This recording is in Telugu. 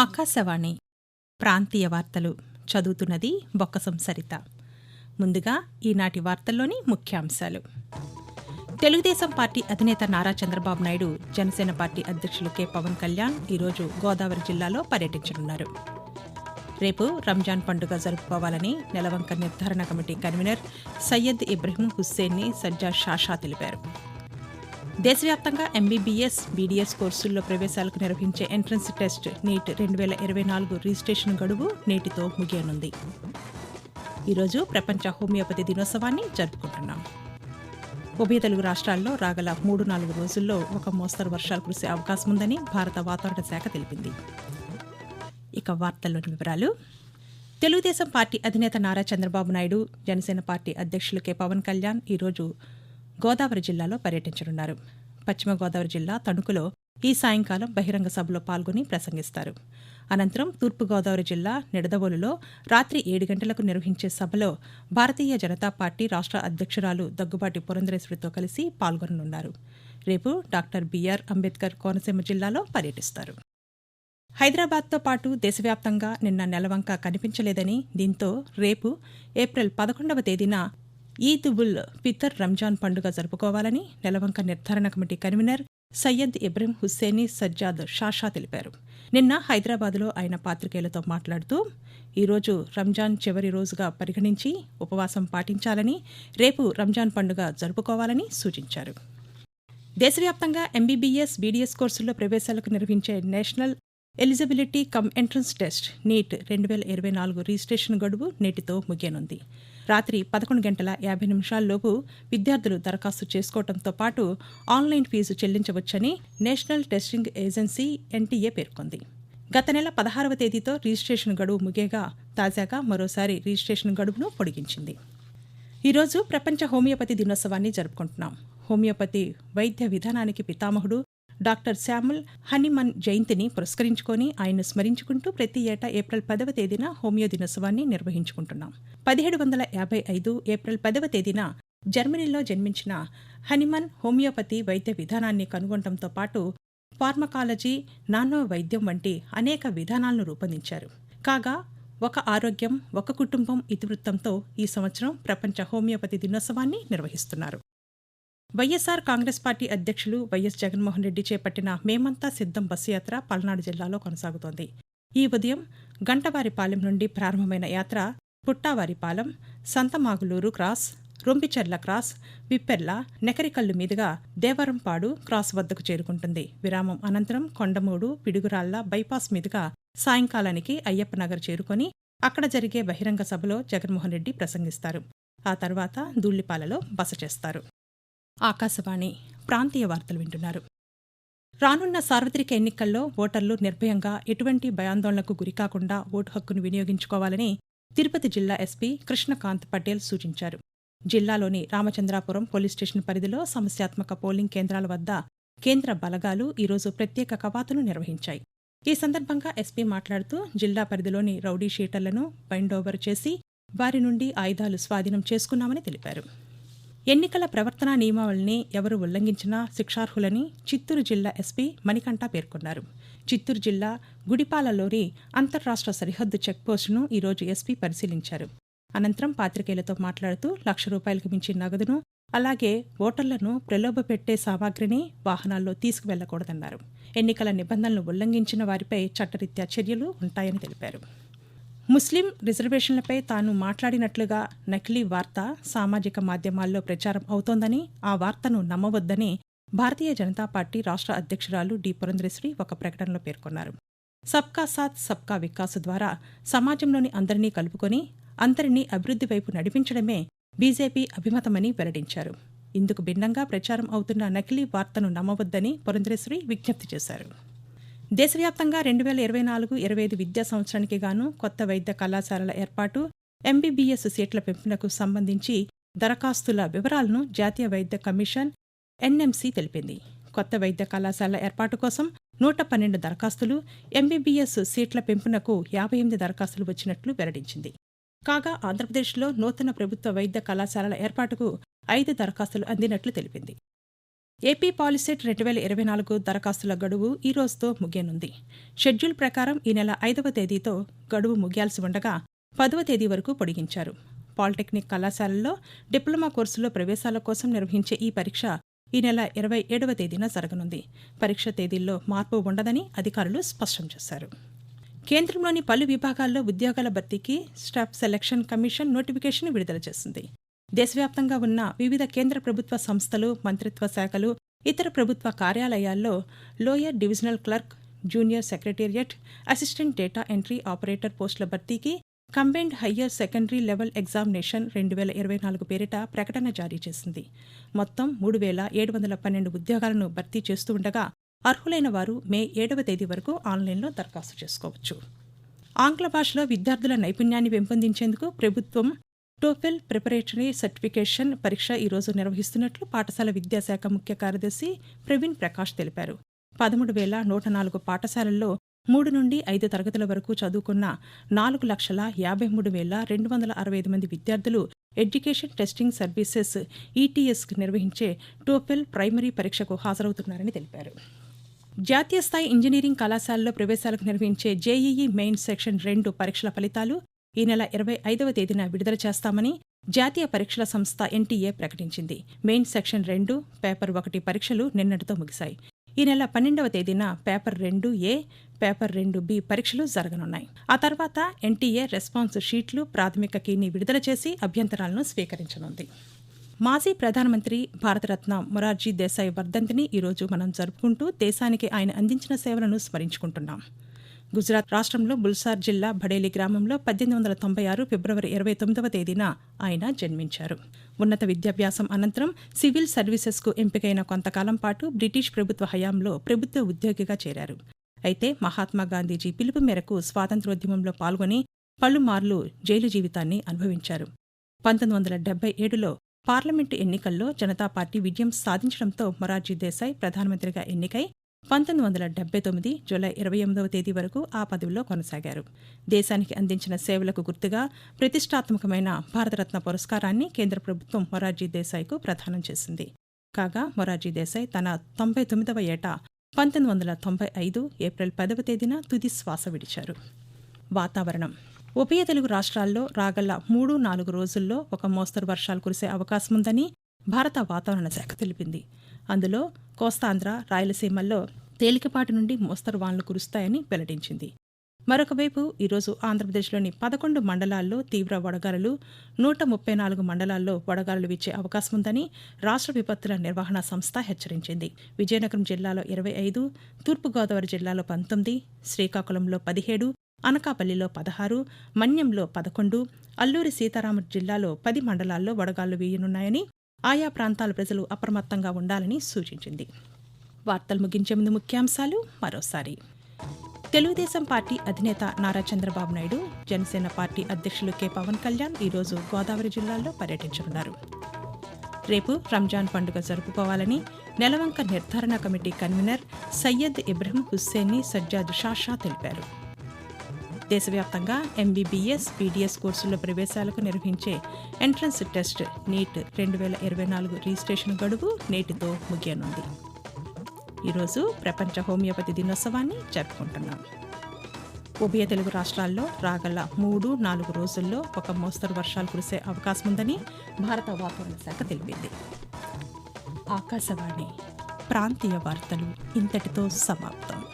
ఆకాశవాణి ప్రాంతీయ వార్తలు చదువుతున్నది బొక్కసం సరిత. ముందుగా ఈనాటి వార్తల్లోని ముఖ్యాంశాలు. తెలుగుదేశం పార్టీ అధినేత నారా చంద్రబాబు నాయుడు జనసేన పార్టీ అధ్యక్షులు కె. పవన్ కళ్యాణ్ ఈరోజు గోదావరి జిల్లాలో పర్యటించనున్నారు. రేపు రంజాన్ పండుగ జరుపుకోవాలని నెలవంక నిర్ధారణ కమిటీ కన్వీనర్ సయ్యద్ ఇబ్రహీం హుస్సేన్ని సజ్జా షాషా తెలిపారు. దేశవ్యాప్తంగా ఎంబీబీఎస్ బీడీఎస్ కోర్సుల్లో ప్రవేశాలకు నిర్వహించే ఎంట్రన్స్ టెస్ట్ నీట్ రెండు వేల ఇరవై నాలుగు రిజిస్ట్రేషన్ గడువు నేటితో ముగియనుంది. ఈరోజు ప్రపంచ హోమియోపతి దినోత్సవాన్ని జరుపుకుంటున్నాం. ఉభయ తెలుగు రాష్ట్రాల్లో రాగల మూడు నాలుగు రోజుల్లో ఒక మోస్తరు వర్షాలు కురిసే అవకాశం ఉందని భారత వాతావరణ శాఖ తెలిపింది. ఇక వార్తల్లోని వివరాలు. తెలుగుదేశం పార్టీ అధినేత నారా చంద్రబాబు నాయుడు జనసేన పార్టీ అధ్యక్షులు కె పవన్ కళ్యాణ్ ఈరోజు గోదావరి జిల్లాలో పర్యటించనున్నారు. పశ్చిమ గోదావరి జిల్లా తణుకులో ఈ సాయంకాలం బహిరంగ సభలో పాల్గొని ప్రసంగిస్తారు. అనంతరం తూర్పుగోదావరి జిల్లా నిడదవోలులో రాత్రి ఏడు గంటలకు నిర్వహించే సభలో భారతీయ జనతా పార్టీ రాష్ట్ర అధ్యక్షురాలు దగ్గుబాటి పురంధరేశ్వరితో కలిసి పాల్గొననున్నారు. రేపు డాక్టర్ బీఆర్ అంబేద్కర్ కోనసీమ జిల్లాలో పర్యటిస్తారు. హైదరాబాద్తో పాటు దేశవ్యాప్తంగా నిన్న నెలవంక కనిపించలేదని దీంతో రేపు ఏప్రిల్ పదకొండవ తేదీన ఈద్ ఉల్ ఫితర్ రంజాన్ పండుగ జరుపుకోవాలని నెలవంక నిర్ధారణ కమిటీ కన్వీనర్ సయ్యద్ ఇబ్రహీం హుస్సేని సజ్జాద్ షాషా తెలిపారు. నిన్న హైదరాబాద్లో ఆయన పాత్రికేయులతో మాట్లాడుతూ ఈరోజు రంజాన్ చివరి రోజుగా పరిగణించి ఉపవాసం పాటించాలని రేపు రంజాన్ పండుగ జరుపుకోవాలని సూచించారు. దేశవ్యాప్తంగా ఎంబీబీఎస్ బీడీఎస్ కోర్సుల్లో ప్రవేశాలకు నిర్వహించే national eligibility cum entrance test NEET రెండు వేల ఇరవై నాలుగు రిజిస్ట్రేషన్ గడువు నేటితో ముగియనుంది. రాత్రి పదకొండు గంటల యాభై నిమిషాల్లోపు విద్యార్థులు దరఖాస్తు చేసుకోవడంతో పాటు ఆన్లైన్ ఫీజు చెల్లించవచ్చని నేషనల్ టెస్టింగ్ ఏజెన్సీ ఎన్టీఏ పేర్కొంది. గత నెల పదహారవ తేదీతో రిజిస్ట్రేషన్ గడువు ముగియగా తాజాగా మరోసారి రిజిస్ట్రేషన్ గడువును పొడిగించింది. ఈరోజు ప్రపంచ హోమియోపతి దినోత్సవాన్ని జరుపుకుంటున్నాం. హోమియోపతి వైద్య విధానానికి పితామహుడు డాక్టర్ శాముల్ హనిమన్ జయంతిని పురస్కరించుకొని ఆయన్ను స్మరించుకుంటూ ప్రతి ఏటా ఏప్రిల్ పదవ తేదీన హోమియో దినోత్సవాన్ని నిర్వహించుకుంటున్నాం. పదిహేడు వందల యాభై ఐదు ఏప్రిల్ పదవ తేదీన జర్మనీలో జన్మించిన హనిమన్ హోమియోపతి వైద్య విధానాన్ని కనుగొనడంతో పాటు ఫార్మకాలజీ నానో వైద్యం వంటి అనేక విధానాలను రూపొందించారు. కాగా ఒక ఆరోగ్యం ఒక కుటుంబం ఇతివృత్తంతో ఈ సంవత్సరం ప్రపంచ హోమియోపతి దినోత్సవాన్ని నిర్వహిస్తున్నారు. వైఎస్సార్ కాంగ్రెస్ పార్టీ అధ్యక్షులు వైఎస్ జగన్మోహన్ రెడ్డి చేపట్టిన మేమంతా సిద్ధం బస్సు యాత్ర పల్నాడు జిల్లాలో కొనసాగుతోంది. ఈ ఉదయం గంటవారిపాలెం నుండి ప్రారంభమైన యాత్ర పుట్టావారిపాలెం సంతమాగులూరు క్రాస్ రొంపిచెర్ల క్రాస్ విప్పెర్ల నెకరికల్లు మీదుగా దేవరంపాడు క్రాస్ వద్దకు చేరుకుంటుంది. విరామం అనంతరం కొండమూడు పిడుగురాళ్ళ బైపాస్ మీదుగా సాయంకాలానికి అయ్యప్పనగర్ చేరుకొని అక్కడ జరిగే బహిరంగ సభలో జగన్మోహన్ రెడ్డి ప్రసంగిస్తారు. ఆ తర్వాత దూళ్ళిపాలలో బస చేస్తారు. ఆకాశవాణి ప్రాంతీయ వార్తలు వింటున్నారు. రానున్న సార్వత్రిక ఎన్నికల్లో ఓటర్లు నిర్భయంగా ఎటువంటి భయాందోళనకు గురికాకుండా ఓటు హక్కును వినియోగించుకోవాలని తిరుపతి జిల్లా ఎస్పీ కృష్ణకాంత్ పటేల్ సూచించారు. జిల్లాలోని రామచంద్రాపురం పోలీస్ స్టేషన్ పరిధిలో సమస్యాత్మక పోలింగ్ కేంద్రాల వద్ద కేంద్ర బలగాలు ఈరోజు ప్రత్యేక కవాతును నిర్వహించాయి. ఈ సందర్భంగా ఎస్పీ మాట్లాడుతూ జిల్లా పరిధిలోని రౌడీ షీటర్లను బైండోవర్ చేసి వారి నుండి ఆయుధాలు స్వాధీనం చేసుకున్నామని తెలిపారు. ఎన్నికల ప్రవర్తనా నియమావళిని ఎవరు ఉల్లంఘించినా శిక్షార్హులని చిత్తూరు జిల్లా ఎస్పీ మణికంఠ పేర్కొన్నారు. చిత్తూరు జిల్లా గుడిపాలలోని అంతర్రాష్ట్ర సరిహద్దు చెక్పోస్టును ఈరోజు ఎస్పీ పరిశీలించారు. అనంతరం పాత్రికేయులతో మాట్లాడుతూ లక్ష రూపాయలకు మించి నగదును అలాగే ఓటర్లను ప్రలోభపెట్టే సామాగ్రిని వాహనాల్లో తీసుకువెళ్ళకూడదన్నారు. ఎన్నికల నిబంధనలు ఉల్లంఘించిన వారిపై చట్టరీత్యా చర్యలు ఉంటాయని తెలిపారు. ముస్లిం రిజర్వేషన్లపై తాను మాట్లాడినట్లుగా నకిలీ వార్త సామాజిక మాధ్యమాల్లో ప్రచారం అవుతోందని ఆ వార్తను నమ్మవద్దని భారతీయ జనతా పార్టీ రాష్ట్ర అధ్యక్షురాలు డి. పురంధరేశ్వరి ఒక ప్రకటనలో పేర్కొన్నారు. సబ్కా సాత్ సబ్కా వికాస్ ద్వారా సమాజంలోని అందరినీ కలుపుకొని అందరినీ అభివృద్ధి వైపు నడిపించడమే బీజేపీ అభిమతమని వెల్లడించారు. ఇందుకు భిన్నంగా ప్రచారం అవుతున్న నకిలీ వార్తను నమ్మవద్దని పురంధరేశ్వరి విజ్ఞప్తి చేశారు. దేశవ్యాప్తంగా రెండు వేల ఇరవై నాలుగు ఇరవై ఐదు విద్యా సంవత్సరానికి గాను కొత్త వైద్య కళాశాలల ఏర్పాటు ఎంబీబీఎస్ సీట్ల పెంపునకు సంబంధించి దరఖాస్తుల వివరాలను జాతీయ వైద్య కమిషన్ ఎన్ఎంసీ తెలిపింది. కొత్త వైద్య కళాశాల ఏర్పాటు కోసం నూట పన్నెండు దరఖాస్తులు ఎంబీబీఎస్ సీట్ల పెంపునకు యాభై ఎనిమిది దరఖాస్తులు వచ్చినట్లు వెల్లడించింది. కాగా ఆంధ్రప్రదేశ్లో నూతన ప్రభుత్వ వైద్య కళాశాలల ఏర్పాటుకు ఐదు దరఖాస్తులు అందినట్లు తెలిపింది. ఏపీ పాలిసెట్ రెండు వేల ఇరవై నాలుగు దరఖాస్తుల గడువు ఈ రోజుతో ముగియనుంది. షెడ్యూల్ ప్రకారం ఈ నెల ఐదవ తేదీతో గడువు ముగియాల్సి ఉండగా పదవ తేదీ వరకు పొడిగించారు. పాలిటెక్నిక్ కళాశాలల్లో డిప్లొమా కోర్సులో ప్రవేశాల కోసం నిర్వహించే ఈ పరీక్ష ఈ నెల ఇరవై ఏడవ తేదీన జరగనుంది. పరీక్ష తేదీల్లో మార్పు ఉండదని అధికారులు స్పష్టం చేశారు. కేంద్రంలోని పలు విభాగాల్లో ఉద్యోగాల భర్తీకి స్టాఫ్ సెలక్షన్ కమిషన్ నోటిఫికేషన్ విడుదల చేసింది. దేశవ్యాప్తంగా ఉన్న వివిధ కేంద్ర ప్రభుత్వ సంస్థలు మంత్రిత్వ శాఖలు ఇతర ప్రభుత్వ కార్యాలయాల్లో lower divisional clerk junior secretariat assistant data entry operator పోస్టుల భర్తీకి combined higher secondary level examination రెండు వేల ఇరవై నాలుగు పేరిట ప్రకటన జారీ చేసింది. మొత్తం మూడు వేల ఏడు వందల పన్నెండు ఉద్యోగాలను భర్తీ చేస్తూ ఉండగా అర్హులైన వారు మే ఏడవ తేదీ వరకు ఆన్లైన్లో దరఖాస్తు చేసుకోవచ్చు. ఆంగ్ల భాషలో విద్యార్థుల నైపుణ్యాన్ని పెంపొందించేందుకు ప్రభుత్వం టోఫెల్ ప్రిపరేటరీ సర్టిఫికేషన్ పరీక్ష ఈరోజు నిర్వహిస్తున్నట్లు పాఠశాల విద్యాశాఖ ముఖ్య కార్యదర్శి ప్రవీణ్ ప్రకాష్ తెలిపారు. పదమూడు వేల నూట నాలుగు పాఠశాలల్లో మూడు నుండి ఐదు తరగతుల వరకు చదువుకున్న నాలుగు లక్షల యాభై మూడు వేల రెండు వందల అరవై ఐదు మంది విద్యార్థులు ఎడ్యుకేషన్ టెస్టింగ్ సర్వీసెస్ ఈటీఎస్ నిర్వహించే టోఫెల్ ప్రైమరీ పరీక్షకు హాజరవుతున్నారని తెలిపారు. జాతీయ స్థాయి ఇంజనీరింగ్ కళాశాలలో ప్రవేశాలకు నిర్వహించే జేఈఈ మెయిన్ సెక్షన్ రెండు పరీక్షల ఫలితాలు ఈ నెల ఇరవై ఐదవ తేదీన విడుదల చేస్తామని జాతీయ పరీక్షల సంస్థ ఎన్టీఏ ప్రకటించింది. మెయిన్ సెక్షన్ రెండు పేపర్ ఒకటి పరీక్షలు నిన్నటితో ముగిశాయి. ఈ నెల పన్నెండవ తేదీన పేపర్ రెండు ఏ పేపర్ రెండు బి పరీక్షలు జరగనున్నాయి. ఆ తర్వాత ఎన్టీఏ రెస్పాన్స్ షీట్లు ప్రాథమిక కీని విడుదల చేసి అభ్యంతరాలను స్వీకరించనుంది. మాజీ ప్రధానమంత్రి భారతరత్న మొరార్జీ దేశాయ్ వర్ధంతిని ఈరోజు మనం జరుపుకుంటూ దేశానికి ఆయన అందించిన సేవలను స్మరించుకుంటున్నాం. గుజరాత్ రాష్ట్రంలో బుల్సార్ జిల్లా బడేలి గ్రామంలో పద్దెనిమిది వందల తొంభై ఆరు ఫిబ్రవరి ఇరవై తొమ్మిదవ తేదీన ఆయన జన్మించారు. ఉన్నత విద్యాభ్యాసం అనంతరం సివిల్ సర్వీసెస్కు ఎంపికైన కొంతకాలం పాటు బ్రిటిష్ ప్రభుత్వ హయాంలో ప్రభుత్వ ఉద్యోగిగా చేరారు. అయితే మహాత్మా గాంధీజీ పిలుపు మేరకు స్వాతంత్రోద్యమంలో పాల్గొని పలుమార్లు జైలు జీవితాన్ని అనుభవించారు. పంతొమ్మిది వందల డెబ్బై ఏడులో పార్లమెంటు ఎన్నికల్లో జనతా పార్టీ విజయం సాధించడంతో మొరార్జీ దేశాయ్ ప్రధానమంత్రిగా ఎన్నికై పంతొమ్మిది వందల డెబ్బై తొమ్మిది జూలై ఇరవై ఎనిమిదవ తేదీ వరకు ఆ పదవిలో కొనసాగారు. దేశానికి అందించిన సేవలకు గుర్తుగా ప్రతిష్టాత్మకమైన భారతరత్న పురస్కారాన్ని కేంద్ర ప్రభుత్వం మొరార్జీ దేశాయ్కు ప్రదానం చేసింది. కాగా మొరార్జీ దేశాయ్ తన తొంభై తొమ్మిదవ ఏట పంతొమ్మిది వందల తొంభై ఐదు ఏప్రిల్ పదవ తేదీన తుది శ్వాస విడిచారు. వాతావరణం. ఉభయ తెలుగు రాష్ట్రాల్లో రాగల మూడు నాలుగు రోజుల్లో ఒక మోస్తరు వర్షాలు కురిసే అవకాశం ఉందని భారత వాతావరణ శాఖ తెలిపింది. అందులో కోస్తాంధ్ర రాయలసీమల్లో తేలికపాటి నుండి మోస్తరు వానలు కురుస్తాయని వెల్లడించింది. మరొకవైపు ఈరోజు ఆంధ్రప్రదేశ్లోని పదకొండు మండలాల్లో తీవ్ర వడగాలులు నూట ముప్పై నాలుగు మండలాల్లో వడగాలులు వీచే అవకాశం ఉందని రాష్ట్ర విపత్తుల నిర్వహణ సంస్థ హెచ్చరించింది. విజయనగరం జిల్లాలో ఇరవై ఐదు తూర్పుగోదావరి జిల్లాలో పంతొమ్మిది శ్రీకాకుళంలో పదిహేడు అనకాపల్లిలో పదహారు మన్యంలో పదకొండు అల్లూరి సీతారామ జిల్లాలో పది మండలాల్లో వడగాళ్ళు వీయనున్నాయని ఆయా ప్రాంతాల ప్రజలు అప్రమత్తంగా ఉండాలని సూచించింది. వార్తలు ముగించే ముందు ముఖ్యాంశాలు మరోసారి. తెలుగుదేశం పార్టీ అధినేత నారా చంద్రబాబు నాయుడు జనసేన పార్టీ అధ్యక్షులు కె పవన్ కళ్యాణ్ ఈరోజు గోదావరి జిల్లాల్లో పర్యటించనున్నారు. రేపు రంజాన్ పండుగ జరుపుకోవాలని నెలవంక నిర్ధారణ కమిటీ కన్వీనర్ సయ్యద్ ఇబ్రహీం హుస్సేన్ని సజ్జాద్ షాషా తెలిపారు. దేశవ్యాప్తంగా ఎంబీబీఎస్ పీడీఎస్ కోర్సుల్లో ప్రవేశాలకు నిర్వహించే ఎంట్రన్స్ టెస్ట్ నీట్ రెండు వేల ఇరవై నాలుగు రిజిస్ట్రేషన్ గడువు నేటితో ముగియనుంది. ఈరోజు ప్రపంచ హోమియోపతి దినోత్సవాన్ని జరుపుకుంటున్నాం. ఉభయ తెలుగు రాష్ట్రాల్లో రాగల మూడు నాలుగు రోజుల్లో ఒక మోస్తరు వర్షాలు కురిసే అవకాశం ఉందని భారత వాతావరణ శాఖ తెలిపింది. ఆకాశవాణి ప్రాంతీయ వార్తలు ఇంతటితో సమాప్తం.